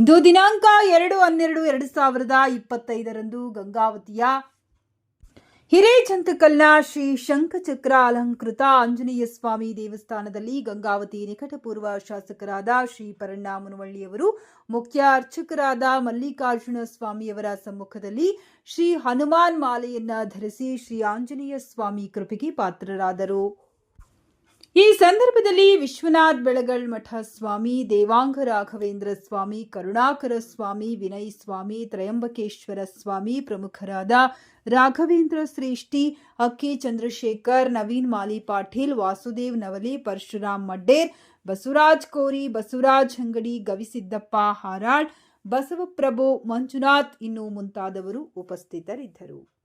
ಇದು ದಿನಾಂಕ ಎರಡು ಹನ್ನೆರಡು ಎರಡು ಸಾವಿರದ ಇಪ್ಪತ್ತೈದರಂದು ಗಂಗಾವತಿಯ ಹಿರೇಚಂತಕಲ್ನ ಶ್ರೀ ಶಂಖಚಕ್ರ ಅಲಂಕೃತ ಆಂಜನೇಯ ಸ್ವಾಮಿ ದೇವಸ್ಥಾನದಲ್ಲಿ ಗಂಗಾವತಿ ನಿಕಟಪೂರ್ವ ಶಾಸಕರಾದ ಶ್ರೀ ಪರಣ್ಣ ಮುನವಳ್ಳಿಯವರು, ಮುಖ್ಯ ಅರ್ಚಕರಾದ ಮಲ್ಲಿಕಾರ್ಜುನ ಸ್ವಾಮಿಯವರ ಸಮ್ಮುಖದಲ್ಲಿ ಶ್ರೀ ಹನುಮಾನ್ ಮಾಲೆಯನ್ನ ಧರಿಸಿ ಶ್ರೀ ಆಂಜನೇಯ ಸ್ವಾಮಿ ಕೃಪೆಗೆ ಪಾತ್ರರಾದರು. ಈ ಸಂದರ್ಭದಲ್ಲಿ ವಿಶ್ವನಾಥ್ ಬೆಳಗಳ್ ಮಠ ಸ್ವಾಮಿ, ದೇವಾಂಗ ರಾಘವೇಂದ್ರ ಸ್ವಾಮಿ, ಕರುಣಾಕರ ಸ್ವಾಮಿ, ವಿನಯ್ ಸ್ವಾಮಿ, ತ್ರಯಂಬಕೇಶ್ವರ ಸ್ವಾಮಿ ಪ್ರಮುಖರಾದ ರಾಘವೇಂದ್ರ ಶ್ರೇಷ್ಠಿ, ಅಕ್ಕಿ ಚಂದ್ರಶೇಖರ್, ನವೀನ್ ಮಾಲಿ ಪಾಟೀಲ್, ವಾಸುದೇವ್ ನವಲಿ, ಪರಶುರಾಮ್ ಮಡ್ಡೇರ್, ಬಸವರಾಜ್ ಕೋರಿ, ಬಸವರಾಜ್ ಅಂಗಡಿ ಗವಿಸಿದ್ದಪ್ಪ ಹಾರಾಳ್, ಬಸವಪ್ರಭು ಮಂಜುನಾಥ್ ಇನ್ನು ಮುಂತಾದವರು ಉಪಸ್ಥಿತರಿದ್ದರು.